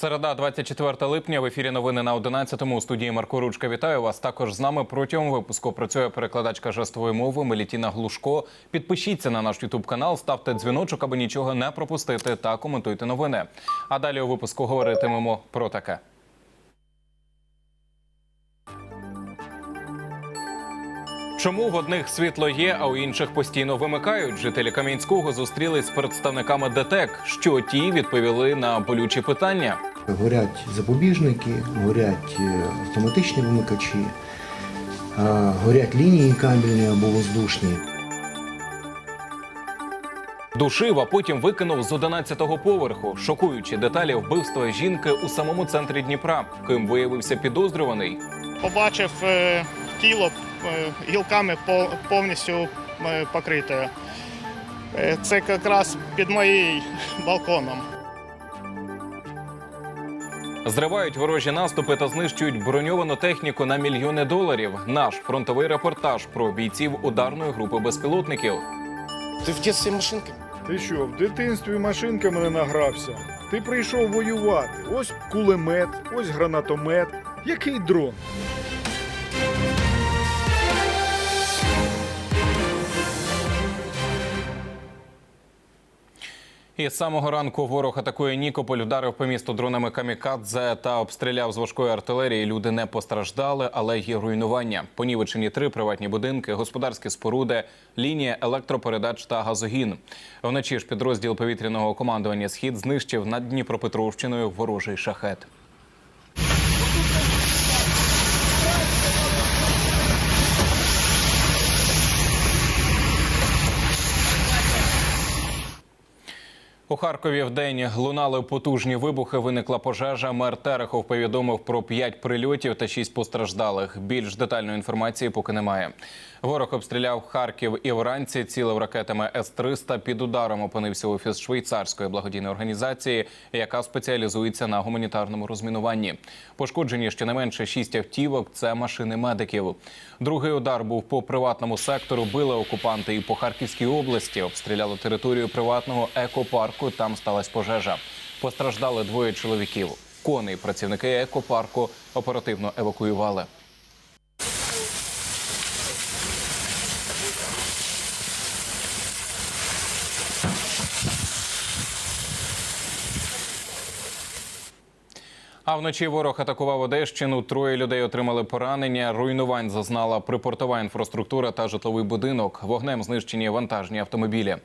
Середа, 24 липня. В ефірі новини на 11-му. У студії Марко Ручка. Вітаю вас. Також з нами протягом випуску працює перекладачка жестової мови Мелітіна Глушко. Підпишіться на наш Ютуб канал, ставте дзвіночок, аби нічого не пропустити, та коментуйте новини. А далі у випуску говоритимемо про таке. Чому в одних світло є, а у інших постійно вимикають? Жителі Кам'янського зустрілись з представниками ДТЕК. Що ті відповіли на болючі питання? Горять запобіжники, горять е, автоматичні вимикачі, е, горять лінії кабельні або воздушні. Душив, а потім викинув з 11-го поверху. Шокуючі деталі вбивства жінки у самому центрі Дніпра. Ким виявився підозрюваний. побачив е, тіло гілками повністю е, покрите. Е, Це якраз під моїм балконом. Зривають ворожі наступи та знищують броньовану техніку на мільйони доларів. Наш фронтовий репортаж про бійців ударної групи безпілотників. Ти в дитинстві машинки? Ти що, в дитинстві машинками не награвся? Ти прийшов воювати. Ось кулемет, ось гранатомет. Який дрон? І з самого ранку ворог атакує Нікополь, вдарив по місту дронами камікадзе та обстріляв з важкої артилерії. Люди не постраждали, але є руйнування. Понівечені три приватні будинки, господарські споруди, лінія електропередач та газогін. Вночі ж підрозділ повітряного командування Схід знищив над Дніпропетровщиною ворожий шахет. У Харкові в день лунали потужні вибухи. Виникла пожежа. Мер Терехов повідомив про п'ять прильотів та шість постраждалих. Більш детальної інформації поки немає. Ворог обстріляв Харків і вранці цілив ракетами С-300. Під ударом опинився офіс швейцарської благодійної організації, яка спеціалізується на гуманітарному розмінуванні. Пошкоджені щонайменше шість автівок. Це машини медиків. Другий удар був по приватному сектору. Били окупанти і по Харківській області. Обстріляли територію приватного екопарку. Там сталася пожежа. Постраждали двоє чоловіків. Коней працівники екопарку оперативно евакуювали. А вночі ворог атакував Одещину. Троє людей отримали поранення. Руйнувань зазнала припортова інфраструктура та житловий будинок. Вогнем знищені вантажні автомобілі.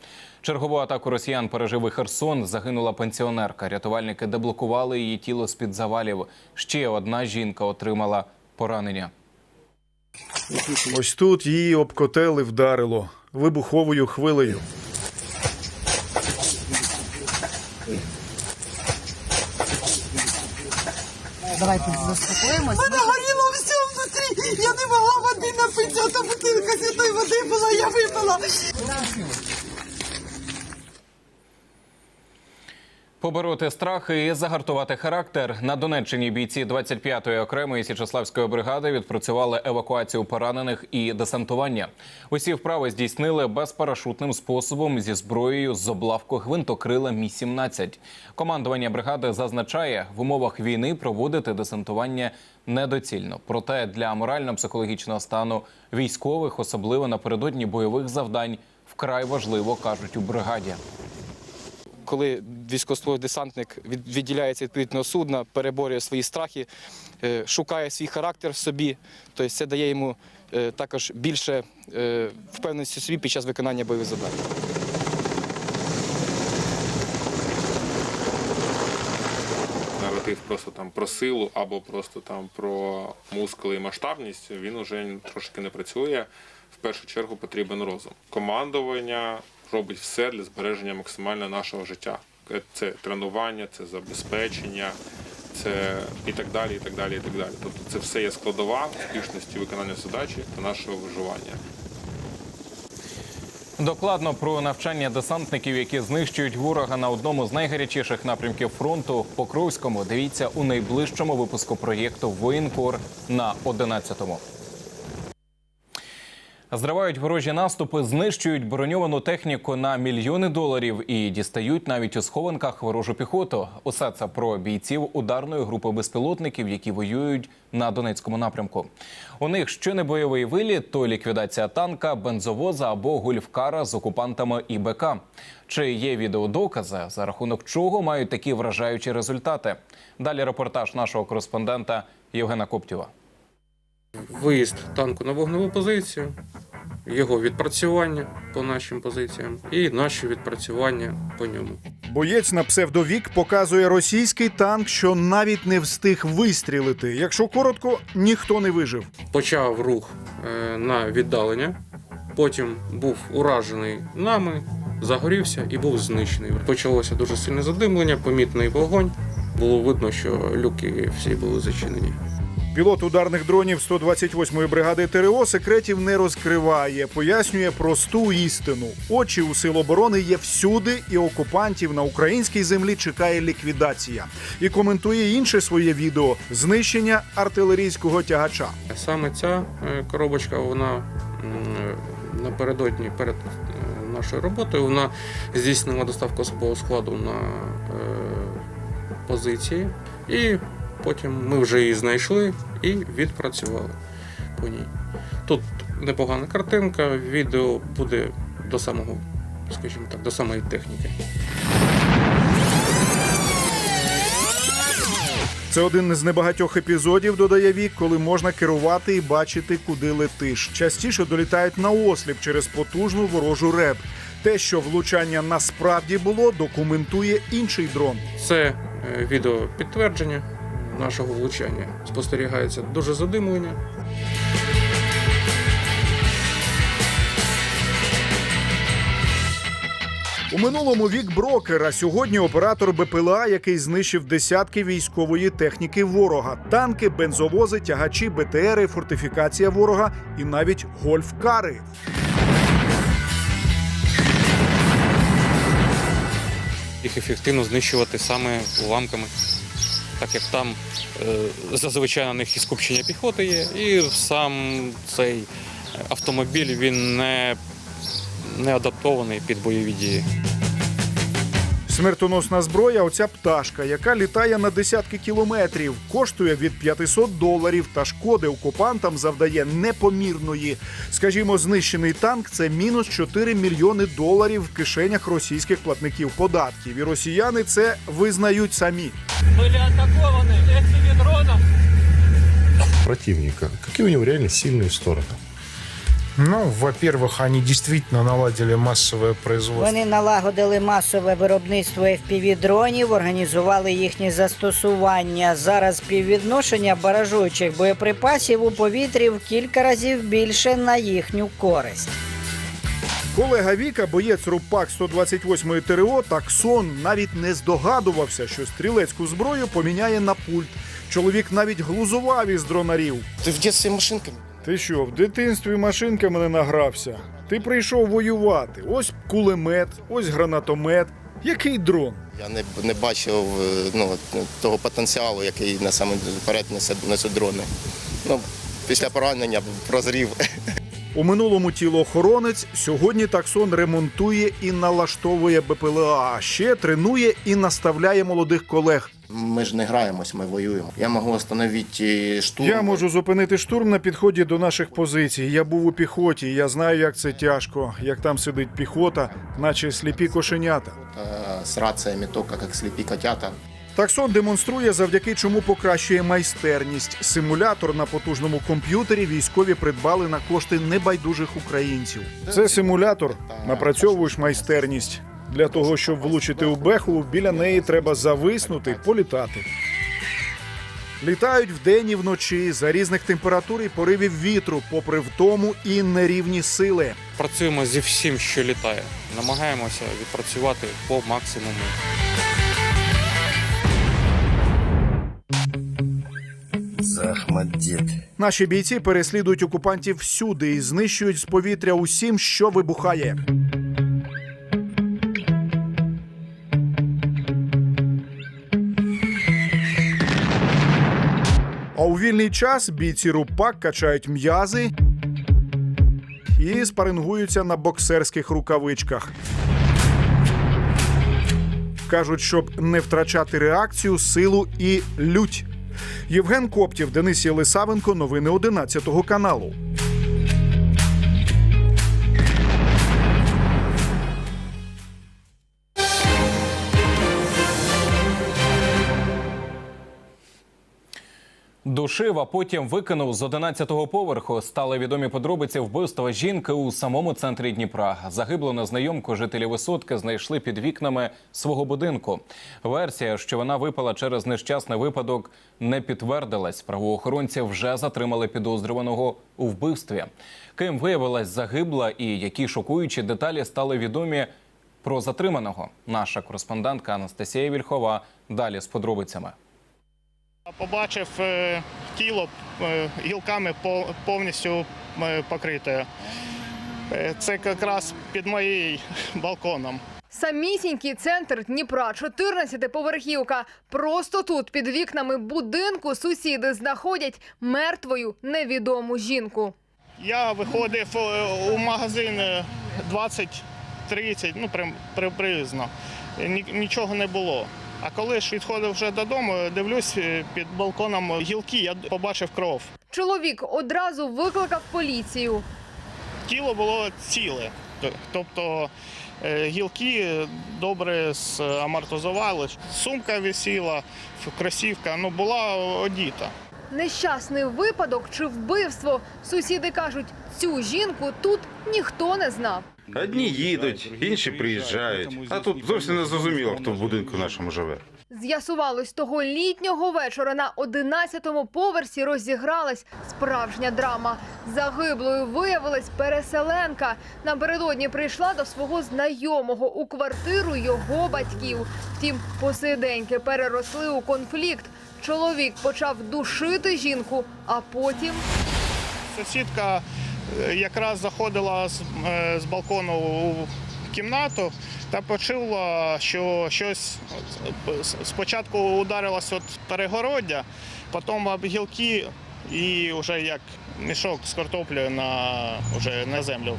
Чергову атаку росіян пережив і Херсон. Загинула пенсіонерка. Рятувальники деблокували її тіло з під завалів. Ще одна жінка отримала поранення. Ось тут її обкотели вдарило вибуховою хвилею. Давайте заспокоїмось. Мене горіло все внутрі. Я не могла води напитися, а та бутилка святої води була, я випила. Побороти страхи і загартувати характер на Донеччині бійці 25-ї окремої січеславської бригади відпрацювали евакуацію поранених і десантування. Усі вправи здійснили безпарашутним способом зі зброєю з облавку гвинтокрила Мі 17 Командування бригади зазначає, в умовах війни проводити десантування недоцільно. Проте для морально-психологічного стану військових, особливо напередодні бойових завдань, вкрай важливо кажуть у бригаді. Коли військовослужбовий десантник відділяється відповідного судна, переборює свої страхи, е, шукає свій характер в собі, тобто це дає йому е, також більше е, впевненості в собі під час виконання бойових завдань. наратив просто там про силу або просто там про мускули і масштабність, він уже трошки не працює. В першу чергу потрібен розум. Командування робить все для збереження максимально нашого життя. Це тренування, це забезпечення, це і так далі, і так далі, і так далі. Тобто це все є складова успішності виконання задачі та нашого виживання. Докладно про навчання десантників, які знищують ворога на одному з найгарячіших напрямків фронту Покровському. Дивіться у найближчому випуску проєкту Воєнкор на 11-му. Зривають ворожі наступи, знищують броньовану техніку на мільйони доларів і дістають навіть у схованках ворожу піхоту. Усе це про бійців ударної групи безпілотників, які воюють на Донецькому напрямку. У них що не бойовий виліт, то ліквідація танка, бензовоза або гульфкара з окупантами ІБК. Чи є відеодокази, за рахунок чого мають такі вражаючі результати? Далі репортаж нашого кореспондента Євгена Коптєва. Виїзд танку на вогневу позицію, його відпрацювання по нашим позиціям і наші відпрацювання по ньому. Боєць на псевдовік показує російський танк, що навіть не встиг вистрілити. Якщо коротко, ніхто не вижив. Почав рух е, на віддалення, потім був уражений нами, загорівся і був знищений. Почалося дуже сильне задимлення, помітний вогонь. Було видно, що люки всі були зачинені. Пілот ударних дронів 128-ї бригади ТРО секретів не розкриває, пояснює просту істину. Очі у сил оборони є всюди, і окупантів на українській землі чекає ліквідація. І коментує інше своє відео знищення артилерійського тягача. Саме ця е, коробочка, вона напередодні перед е, нашою роботою, вона здійснила доставку особового складу на е, позиції, і потім ми вже її знайшли і відпрацювали по ній. Тут непогана картинка, відео буде до самого, скажімо так, до самої техніки. Це один із небагатьох епізодів, додає Вік, коли можна керувати і бачити, куди летиш. Частіше долітають на осліп через потужну ворожу реб. Те, що влучання насправді було, документує інший дрон. Це е, відео підтвердження нашого влучання. Спостерігається дуже задимлення. У минулому вік брокер, а сьогодні оператор БПЛА, який знищив десятки військової техніки ворога: танки, бензовози, тягачі, БТРи, фортифікація ворога і навіть гольф-кари. їх ефективно знищувати саме уламками, так як там е, зазвичай на них і скупчення піхоти є, і сам цей автомобіль він не, не адаптований під бойові дії. Смертоносна зброя оця пташка, яка літає на десятки кілометрів, коштує від 500 доларів та шкоди окупантам завдає непомірної. Скажімо, знищений танк це мінус 4 мільйони доларів в кишенях російських платників податків. І росіяни це визнають самі. были атакованы FPV-дроном. противника. Какие у него реально сильные стороны? Ну, во-первых, они действительно наладили массовое производство. Вони налагодили масове виробництво FPV-дронів, організували їхні застосування. Зараз співвідношення баражуючих боєприпасів у повітрі в кілька разів більше на їхню користь. Колега Віка, боєць РУПАК 128 ТРО, Таксон навіть не здогадувався, що стрілецьку зброю поміняє на пульт. Чоловік навіть глузував із дронарів. Ты в детстве машинками? Ти що, в дитинстві машинками не награвся? Ти прийшов воювати. Ось кулемет, ось гранатомет. Який дрон? Я не, не бачив е, ну, того потенціалу, який насамперед несе, дрони. Ну, після поранення прозрів. У минулому тілоохоронець сьогодні таксон ремонтує і налаштовує БПЛА. А ще тренує і наставляє молодих колег. Ми ж не граємось, ми воюємо. Я можу встановити штурм. Я можу зупинити штурм на підході до наших позицій. Я був у піхоті. Я знаю, як це тяжко, як там сидить піхота, наче сліпі кошенята. е, з раціями, тільки як сліпі котята. Таксон демонструє, завдяки чому покращує майстерність. Симулятор на потужному комп'ютері військові придбали на кошти небайдужих українців. Це симулятор. Напрацьовуєш майстерність. Для того, щоб влучити у беху, біля неї треба зависнути, політати. Літають вдень і вночі за різних температур і поривів вітру, попри втому і нерівні сили. Працюємо зі всім, що літає. Намагаємося відпрацювати по максимуму. Захмаддіт. Наші бійці переслідують окупантів всюди і знищують з повітря усім, що вибухає. А у вільний час бійці РУПАК качають м'язи і спарингуються на боксерських рукавичках. Кажуть, щоб не втрачати реакцію, силу і лють. Євген Коптів, Денис Єлисавенко, новини 11 каналу. Душив, а потім викинув з 11-го поверху. Стали відомі подробиці вбивства жінки у самому центрі Дніпра. Загиблу незнайомку жителі висотки знайшли під вікнами свого будинку. Версія, що вона випала через нещасний випадок, не підтвердилась. Правоохоронці вже затримали підозрюваного у вбивстві. Ким виявилась загибла і які шокуючі деталі стали відомі про затриманого. Наша кореспондентка Анастасія Вільхова далі з подробицями. Побачив е, тіло е, гілками повністю е, покрите. Це якраз під моїм балконом. Самісінький центр Дніпра, 14-поверхівка. Просто тут, під вікнами будинку, сусіди знаходять мертвою невідому жінку. Я виходив у магазин е, 20-30, ну приблизно. Нічого не було. А коли ж відходив вже додому, дивлюсь е, під балконом гілки, я побачив кров. Чоловік одразу викликав поліцію. Тіло було ціле. Тобто е, гілки добре амортизували. Сумка висіла, кросівка ну, була одіта. Нещасний випадок чи вбивство. Сусіди кажуть, цю жінку тут ніхто не знав. Одні їдуть, інші приїжджають. А тут зовсім не зрозуміло, хто в будинку нашому живе. З'ясувалось, того літнього вечора на 11-му поверсі розігралась справжня драма. Загиблою виявилась переселенка. Напередодні прийшла до свого знайомого у квартиру його батьків. Втім, посиденьки переросли у конфлікт. Чоловік почав душити жінку, а потім Сусідка якраз заходила з, е, з балкону у кімнату та почула, що щось е, спочатку ударилось от перегороддя, потім об гілки і вже як мішок з картоплею на, вже на землю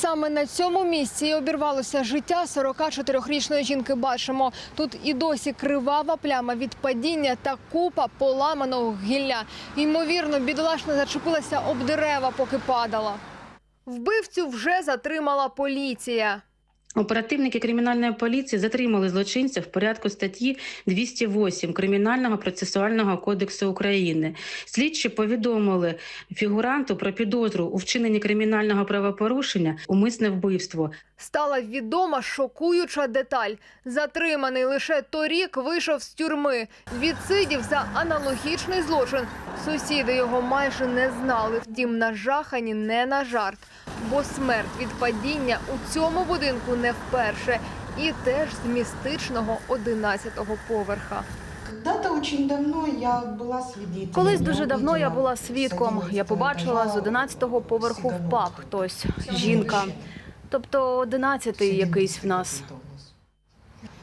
Саме на цьому місці і обірвалося життя 44-річної жінки. Бачимо, тут і досі кривава пляма від падіння та купа поламаного гілля. Ймовірно, бідолашна зачепилася об дерева, поки падала. Вбивцю вже затримала поліція. Оперативники кримінальної поліції затримали злочинця в порядку статті 208 Кримінального процесуального кодексу України. Слідчі повідомили фігуранту про підозру у вчиненні кримінального правопорушення умисне вбивство. Стала відома шокуюча деталь. Затриманий лише торік вийшов з тюрми. Відсидів за аналогічний злочин. Сусіди його майже не знали. Втім, нажахані не на жарт. Бо смерть від падіння у цьому будинку не вперше. І теж з містичного 11-го поверха. Когда-то давно я була свідком. Колись дуже давно я була свідком. Я побачила з 11-го поверху впав хтось, жінка. Тобто 11-й якийсь в нас.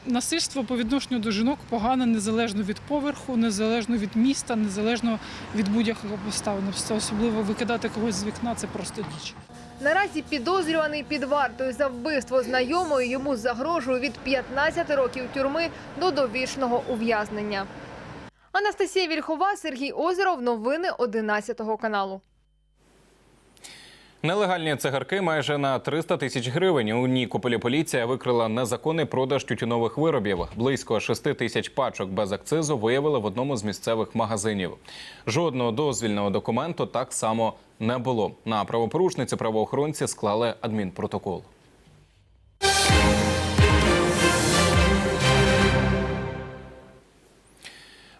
Насильство по відношенню до жінок погане незалежно від поверху, незалежно від міста, незалежно від будь-якого обставин. Особливо викидати когось з вікна це просто діч. Наразі підозрюваний під вартою за вбивство знайомої йому загрожує від 15 років тюрми до довічного ув'язнення. Анастасія Вільхова, Сергій Озеров. Новини 11 каналу. Нелегальні цигарки майже на 300 тисяч гривень. У Нікополі поліція викрила незаконний продаж тютюнових виробів. Близько 6 тисяч пачок без акцизу виявили в одному з місцевих магазинів. Жодного дозвільного документу так само не було. На правопорушниці правоохоронці склали адмінпротокол.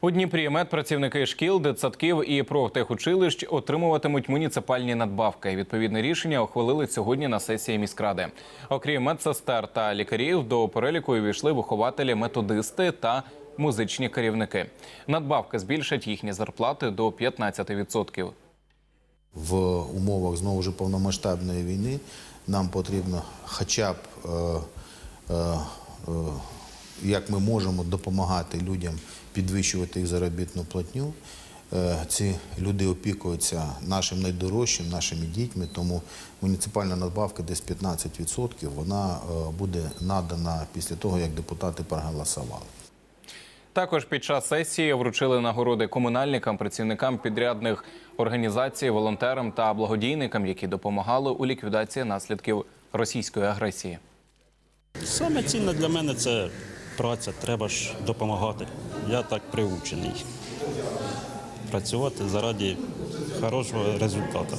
У Дніпрі медпрацівники шкіл, дитсадків і профтехучилищ отримуватимуть муніципальні надбавки. Відповідне рішення ухвалили сьогодні на сесії міськради. Окрім медсестер та лікарів, до переліку увійшли вихователі, методисти та музичні керівники. Надбавки збільшать їхні зарплати до 15%. В умовах знову ж повномасштабної війни нам потрібно хоча б е, е, е, як ми можемо допомагати людям підвищувати їх заробітну платню. е, ці люди опікуються нашим найдорожчим, нашими дітьми, тому муніципальна надбавка десь 15%, вона е, буде надана після того, як депутати проголосували. Також під час сесії вручили нагороди комунальникам, працівникам підрядних організацій, волонтерам та благодійникам, які допомагали у ліквідації наслідків російської агресії. Саме цінне для мене це праця, треба ж допомагати. Я так приучений. Працювати заради хорошого результату.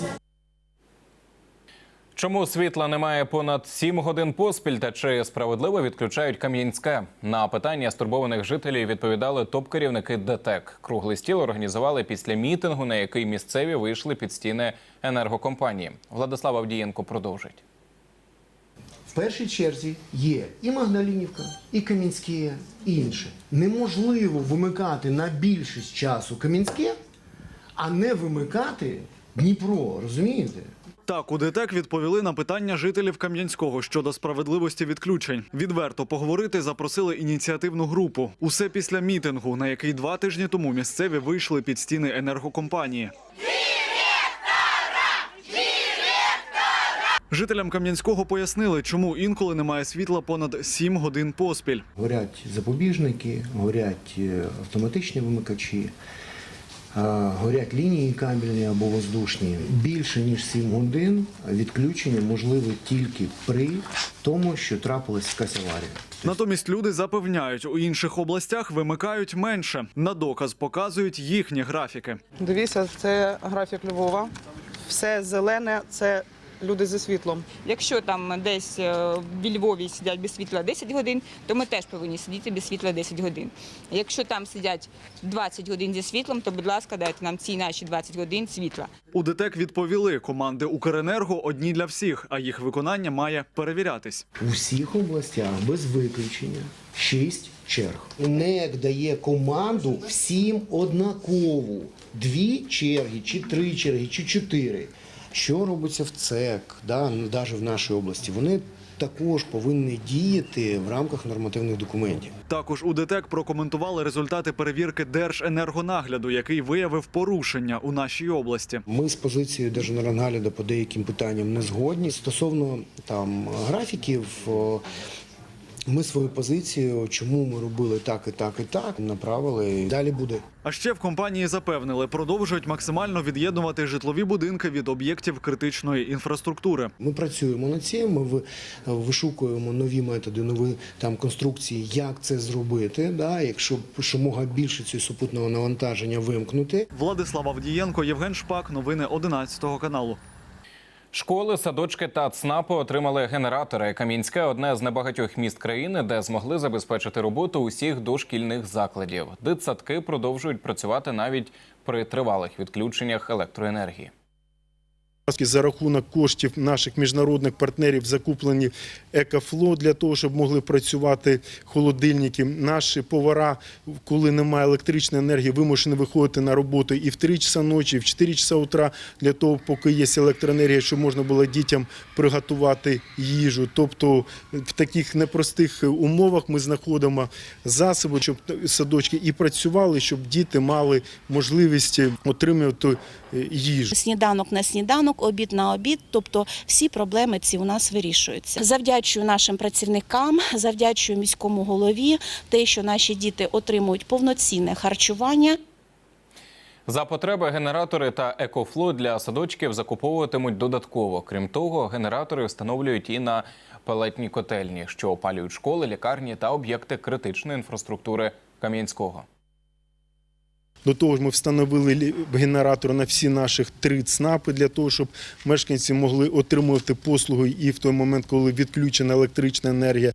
Чому світла немає понад 7 годин поспіль та чи справедливо відключають Кам'янське? На питання стурбованих жителів відповідали топ-керівники ДТЕК. Круглий стіл організували після мітингу, на який місцеві вийшли під стіни енергокомпанії. Владислав Авдієнко продовжить. В першій черзі є і Магдалінівка, і Кам'янське, і інше. Неможливо вимикати на більшість часу Кам'янське, а не вимикати Дніпро, розумієте? Так, у ДТЕК відповіли на питання жителів Кам'янського щодо справедливості відключень. Відверто поговорити запросили ініціативну групу. Усе після мітингу, на який два тижні тому місцеві вийшли під стіни енергокомпанії. Жителям Кам'янського пояснили, чому інколи немає світла понад 7 годин поспіль. Горять запобіжники, горять е, автоматичні вимикачі, горять лінії кабельні або воздушні. Більше ніж 7 годин відключення можливе тільки при тому, що трапилась якась аварія. Натомість люди запевняють, у інших областях вимикають менше. На доказ показують їхні графіки. Дивіться, це графік Львова. Все зелене це люди зі світлом. Якщо там десь е, в Львові сидять без світла 10 годин, то ми теж повинні сидіти без світла 10 годин. Якщо там сидять 20 годин зі світлом, то, будь ласка, дайте нам ці наші 20 годин світла. У ДТЕК відповіли, команди Укренерго одні для всіх, а їх виконання має перевірятись. У всіх областях без виключення шість черг. НЕК дає команду всім однакову. Дві черги, чи три черги, чи чотири. Що робиться в ЦЕК, да, навіть в нашій області? Вони також повинні діяти в рамках нормативних документів. Також у ДТЕК прокоментували результати перевірки Держенергонагляду, який виявив порушення у нашій області. Ми з позицією Держенергонагляду по деяким питанням не згодні. Стосовно там графіків, ми свою позицію, чому ми робили так і так і так, направили. Далі буде. А ще в компанії запевнили, продовжують максимально від'єднувати житлові будинки від об'єктів критичної інфраструктури. Ми працюємо над цим. Ми ви- вишукуємо нові методи, нові там конструкції, як це зробити. Да, якщо якомога більше цього супутного навантаження вимкнути. Владислав Авдієнко, Євген Шпак. Новини 11 каналу. Школи, садочки та ЦНАПи отримали генератори. Кам'янське одне з небагатьох міст країни, де змогли забезпечити роботу усіх дошкільних закладів. Дитсадки продовжують працювати навіть при тривалих відключеннях електроенергії. За рахунок коштів наших міжнародних партнерів закуплені екофло для того, щоб могли працювати холодильники. Наші повара, коли немає електричної енергії, вимушені виходити на роботу і в 3 часа ночі, і в 4 часа утра, для того, поки є електроенергія, щоб можна було дітям приготувати їжу. Тобто в таких непростих умовах ми знаходимо засоби, щоб садочки і працювали, щоб діти мали можливість отримувати їжу. Сніданок на сніданок, обід на обід, тобто всі проблеми ці у нас вирішуються. Завдячую нашим працівникам, завдячую міському голові, те, що наші діти отримують повноцінне харчування. За потреби генератори та екофло для садочків закуповуватимуть додатково. Крім того, генератори встановлюють і на пелетні котельні, що опалюють школи, лікарні та об'єкти критичної інфраструктури Кам'янського. До того ж, ми встановили генератор на всі наших три ЦНАПи для того, щоб мешканці могли отримувати послуги і в той момент, коли відключена електрична енергія.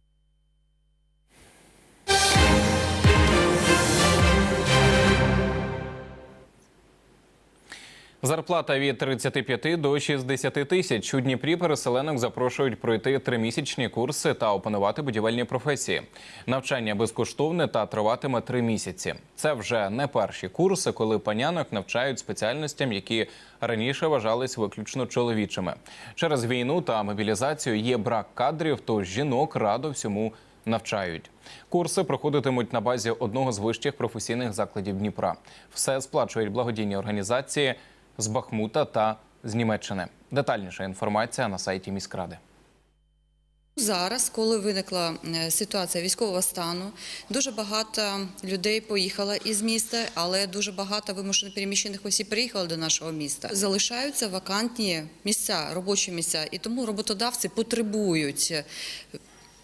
Зарплата від 35 до 60 тисяч. У Дніпрі переселенок запрошують пройти тримісячні курси та опанувати будівельні професії. Навчання безкоштовне та триватиме три місяці. Це вже не перші курси, коли панянок навчають спеціальностям, які раніше вважались виключно чоловічими. Через війну та мобілізацію є брак кадрів, тож жінок радо всьому навчають. Курси проходитимуть на базі одного з вищих професійних закладів Дніпра. Все сплачують благодійні організації з Бахмута та з Німеччини. Детальніша інформація на сайті міськради. Зараз, коли виникла е, ситуація військового стану, дуже багато людей поїхало із міста, але дуже багато вимушено переміщених осіб приїхало до нашого міста. Залишаються вакантні місця, робочі місця, і тому роботодавці потребують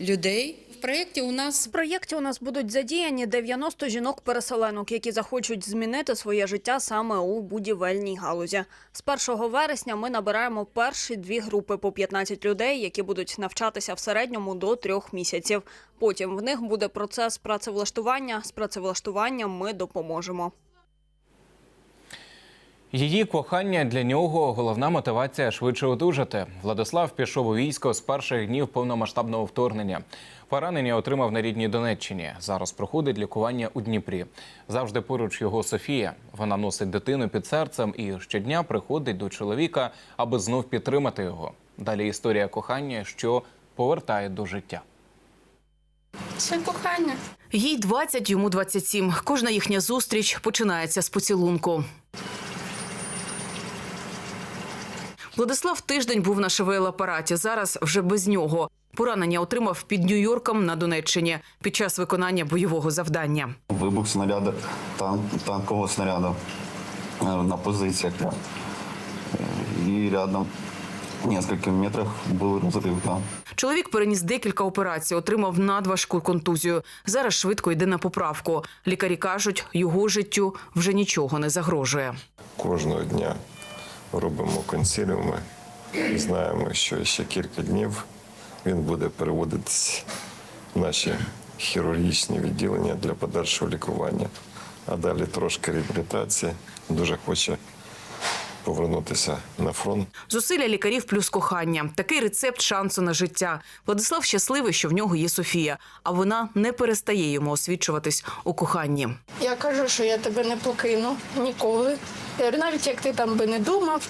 людей. В проєкті у нас В проєкті у нас будуть задіяні 90 жінок-переселенок, які захочуть змінити своє життя саме у будівельній галузі. З 1 вересня ми набираємо перші дві групи по 15 людей, які будуть навчатися в середньому до трьох місяців. Потім в них буде процес працевлаштування. З працевлаштуванням ми допоможемо. Її кохання для нього головна мотивація швидше одужати. Владислав пішов у військо з перших днів повномасштабного вторгнення. Поранення отримав на рідній Донеччині. Зараз проходить лікування у Дніпрі. Завжди поруч його Софія. Вона носить дитину під серцем і щодня приходить до чоловіка, аби знов підтримати його. Далі історія кохання, що повертає до життя. Це кохання. Їй 20, йому 27. Кожна їхня зустріч починається з поцілунку. Владислав тиждень був на ШВЛ-апараті. Зараз вже без нього. Поранення отримав під Нью-Йорком на Донеччині під час виконання бойового завдання. Вибух снаряду, тан- танкового снаряду е, на позиціях. І рядом, в нескольких метрах, був розрив. Да. Чоловік переніс декілька операцій, отримав надважку контузію. Зараз швидко йде на поправку. Лікарі кажуть, його життю вже нічого не загрожує. Кожного дня робимо консиліуми. Знаємо, що ще кілька днів він буде переводитись в наші хірургічні відділення для подальшого лікування. А далі трошки реабілітації. Дуже хоче повернутися на фронт. Зусилля лікарів плюс кохання. Такий рецепт шансу на життя. Владислав щасливий, що в нього є Софія, а вона не перестає йому освічуватись у коханні. Я кажу, що я тебе не покину ніколи. Я говорю, навіть як ти там би не думав,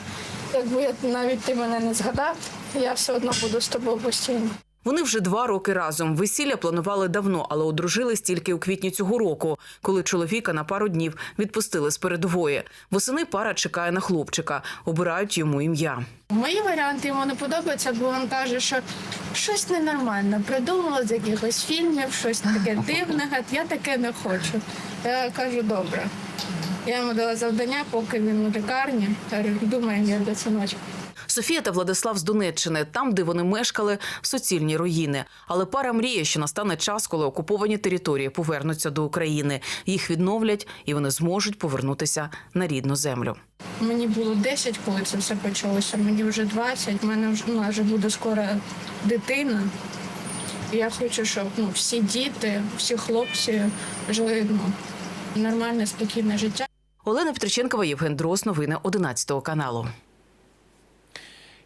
якби навіть ти мене не згадав, я все одно буду з тобою постійно. Вони вже два роки разом. Весілля планували давно, але одружились тільки у квітні цього року, коли чоловіка на пару днів відпустили з передової. Восени пара чекає на хлопчика, обирають йому ім'я. Мої варіанти йому не подобаються, бо він каже, що щось ненормальне, придумала з якихось фільмів, щось таке дивне. Я таке не хочу. Я кажу, добре. Я йому дала завдання, поки він у лікарні. Говорю, думаю, я до синочка. Софія та Владислав з Донеччини, там, де вони мешкали, суцільні руїни. Але пара мріє, що настане час, коли окуповані території повернуться до України. Їх відновлять і вони зможуть повернутися на рідну землю. Мені було 10, коли це все почалося. Мені вже 20, в мене вже, ну, вже буде скоро дитина. І я хочу, щоб ну, всі діти, всі хлопці жили ну, нормальне, спокійне життя. Олена Петриченкова, Євген Дрос, новини 11 каналу.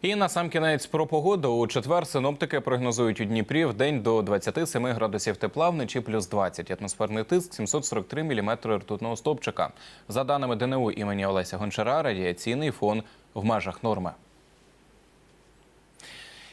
І на сам кінець про погоду. У четвер синоптики прогнозують у Дніпрі в день до 27 градусів тепла, вночі плюс 20. Атмосферний тиск 743 мм ртутного стопчика. За даними ДНУ імені Олеся Гончара, радіаційний фон в межах норми.